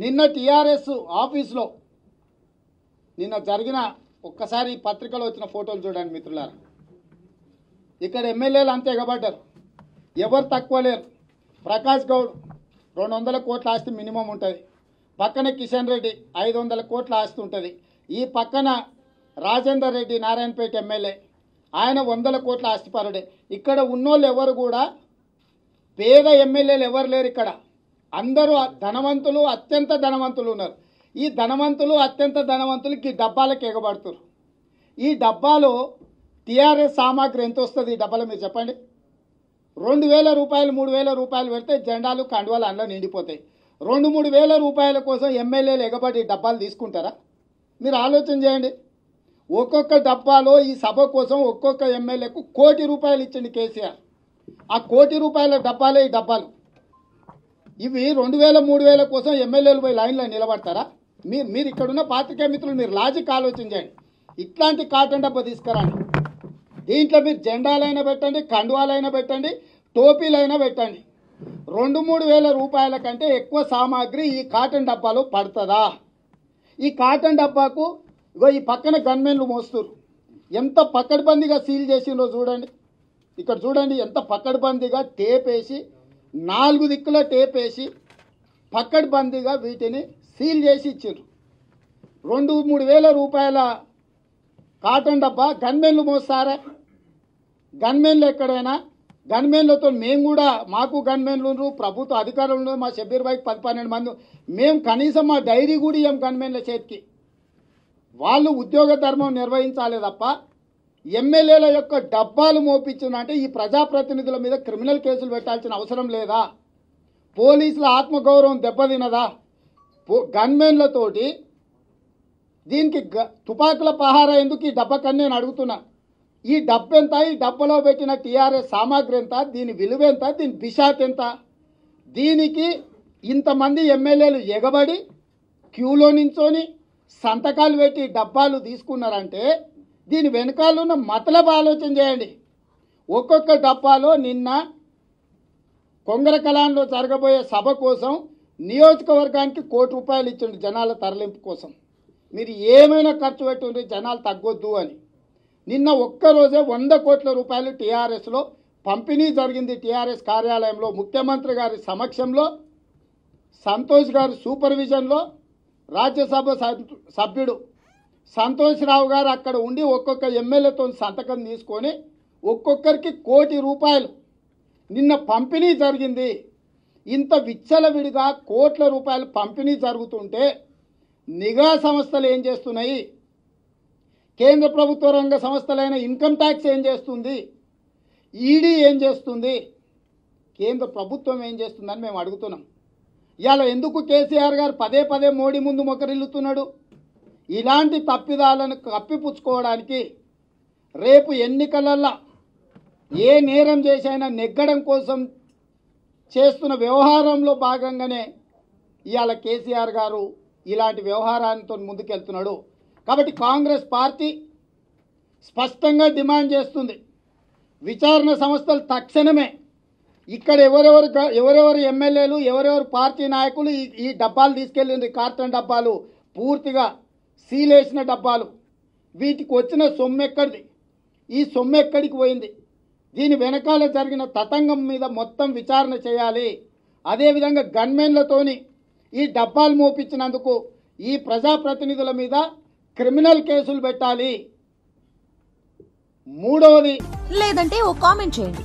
నిన్న టీఆర్ఎస్ ఆఫీస్లో నిన్న జరిగిన ఒక్కసారి పత్రికలో వచ్చిన ఫోటోలు చూడండి మిత్రులారా. ఇక్కడ ఎమ్మెల్యేలు అంతే ఎగబడ్డారు. ఎవరు తక్కువ లేరు. ప్రకాష్ గౌడ్ రెండు వందల కోట్ల ఆస్తి మినిమం ఉంటుంది. పక్కన కిషన్ రెడ్డి ఐదు వందల కోట్ల ఆస్తి ఉంటుంది. ఈ పక్కన రాజేందర్ రెడ్డి నారాయణపేట ఎమ్మెల్యే ఆయన వందల కోట్ల ఆస్తిపరుడే. ఇక్కడ ఉన్నోళ్ళు ఎవరు కూడా పేద ఎమ్మెల్యేలు ఎవరు లేరు ఇక్కడ. అందరూ ధనవంతులు అత్యంత ధనవంతులు ఉన్నారు. ఈ ధనవంతులు అత్యంత ధనవంతులకి ఈ డబ్బాలకు ఎగబడుతున్నారు. ఈ డబ్బాలో టీఆర్ఎస్ సామాగ్రి ఎంత వస్తుంది? ఈ డబ్బాలో మీరు చెప్పండి. రెండు వేల రూపాయలు మూడు వేల రూపాయలు పెడితే జెండాలు కండువాలు అందులో నిండిపోతాయి. రెండు మూడు వేల రూపాయల కోసం ఎమ్మెల్యేలు ఎగబడి డబ్బాలు తీసుకుంటారా? మీరు ఆలోచన చేయండి. ఒక్కొక్క డబ్బాలో ఈ సభ కోసం ఒక్కొక్క ఎమ్మెల్యేకు కోటి రూపాయలు ఇచ్చింది కేసీఆర్. ఆ కోటి రూపాయల డబ్బాలే ఈ డబ్బాలు. ఇవి రెండు వేల మూడు వేల కోసం ఎమ్మెల్యేలు పోయి లైన్లో నిలబడతారా? మీరు మీరు ఇక్కడున్న పాత్రికే మిత్రులు మీరు లాజిక్ ఆలోచన చేయండి. ఇట్లాంటి కాటన్ డబ్బా తీసుకురండి. దీంట్లో మీరు జెండాలైనా పెట్టండి కండువాలైనా పెట్టండి టోపీలైనా పెట్టండి. రెండు మూడు వేల రూపాయల కంటే ఎక్కువ సామాగ్రి ఈ కాటన్ డబ్బాలో పడుతుందా? ఈ కాటన్ డబ్బాకు ఇగో ఈ పక్కన గన్మెన్లు మోస్తున్నారు ఎంత పక్కడబందిగా సీల్ చేసిందో చూడండి. ఇక్కడ చూడండి ఎంత పక్కడబందిగా టేప్ వేసి నాలుగు దిక్కుల టేప్ వేసి పక్కడబందిగా వీటిని సీల్ చేసి ఇచ్చారు రెండు మూడు వేల రూపాయల కాటన్ డబ్బా గన్మెన్లు మోస్తారా? గన్మెన్లు ఎక్కడైనా? గన్మెన్లతో మేము కూడా మాకు గన్మెన్లు ప్రభుత్వ అధికారులు ఉన్నారు మా షబ్బీర్ బాయ్కి పది పన్నెండు మంది. మేము కనీసం మా డైరీ కూడా ఇవ్వం గన్మెన్ల చేతికి. వాళ్ళు ఉద్యోగ ధర్మం నిర్వహించాలి తప్ప ఎమ్మెల్యేల యొక్క డబ్బాలు మోపించిందంటే ఈ ప్రజాప్రతినిధుల మీద క్రిమినల్ కేసులు పెట్టాల్సిన అవసరం లేదా? పోలీసుల ఆత్మగౌరవం దెబ్బతినదా? పో- గన్మెన్లతోటి దీనికి గ- తుపాకుల పహార ఎందుకు ఈ డబ్బకని నేను అడుగుతున్నా? ఈ డబ్బు ఎంత ఈ డబ్బలో పెట్టిన టీఆర్ఎస్ సామాగ్రి ఎంత దీని విలువ ఎంత దీని బిషాత్ ఎంత దీనికి ఇంతమంది ఎమ్మెల్యేలు ఎగబడి క్యూలో నించొని సంతకాలు పెట్టి డబ్బాలు తీసుకున్నారంటే దీని వెనకాల ఉన్న మతలబ్ ఆలోచన చేయండి. ఒక్కొక్క డబ్బాలో నిన్న కొంగర కళాన్లో జరగబోయే సభ కోసం నియోజకవర్గానికి కోటి రూపాయలు ఇచ్చిండు జనాల తరలింపు కోసం. మీరు ఏమైనా ఖర్చు పెట్టుండ్రి జనాలు తగ్గొద్దు అని. నిన్న ఒక్కరోజే వంద కోట్ల రూపాయలు టీఆర్ఎస్లో పంపిణీ జరిగింది టీఆర్ఎస్ కార్యాలయంలో ముఖ్యమంత్రి గారి సమక్షంలో సంతోష్ గారి సూపర్విజన్లో రాజ్యసభ సభ్యుడు సంతోష్ రావు గారు అక్కడ ఉండి ఒక్కొక్క ఎమ్మెల్యేతో సంతకం తీసుకొని ఒక్కొక్కరికి కోటి రూపాయలు. నిన్న పంపిణీ జరిగింది. ఇంత విచ్చలవిడిగా కోట్ల రూపాయలు పంపిణీ జరుగుతుంటే నిఘా సంస్థలు ఏం చేస్తున్నాయి? కేంద్ర ప్రభుత్వ రంగ సంస్థలైన ఇన్కమ్ ట్యాక్స్ ఏం చేస్తుంది? ఈడీ ఏం చేస్తుంది? కేంద్ర ప్రభుత్వం ఏం చేస్తుందని మేము అడుగుతున్నాం. ఇవాళ ఎందుకు కేసీఆర్ గారు పదే పదే మోడీ ముందు మొకరిల్లుతున్నాడు? ఇలాంటి తప్పిదాలను కప్పిపుచ్చుకోవడానికి రేపు ఎన్నికలల్లో ఏ నేరం చేసైనా నెగ్గడం కోసం చేస్తున్న వ్యవహారంలో భాగంగానే ఇవాళ కేసీఆర్ గారు ఇలాంటి వ్యవహారాలతో ముందుకెళ్తున్నాడు. కాబట్టి కాంగ్రెస్ పార్టీ స్పష్టంగా డిమాండ్ చేస్తుంది. విచారణ సంస్థలు తక్షణమే ఇక్కడ ఎవరెవరు ఎవరెవరు ఎమ్మెల్యేలు ఎవరెవరు పార్టీ నాయకులు ఈ ఈ డబ్బాలు తీసుకెళ్ళింది కార్టన్ డబ్బాలు పూర్తిగా సీలేసిన డబ్బాలు. వీటికి వచ్చిన సొమ్ము ఎక్కడిది? ఈ సొమ్ము ఎక్కడికి పోయింది? దీని వెనకాల జరిగిన తతంగం మీద మొత్తం విచారణ చేయాలి. అదేవిధంగా గన్మెన్లతోని ఈ డబ్బాలు మోపించినందుకు ఈ ప్రజాప్రతినిధుల మీద క్రిమినల్ కేసులు పెట్టాలి. మూడవది లేదంటే ఓ కామెంట్ చేయండి.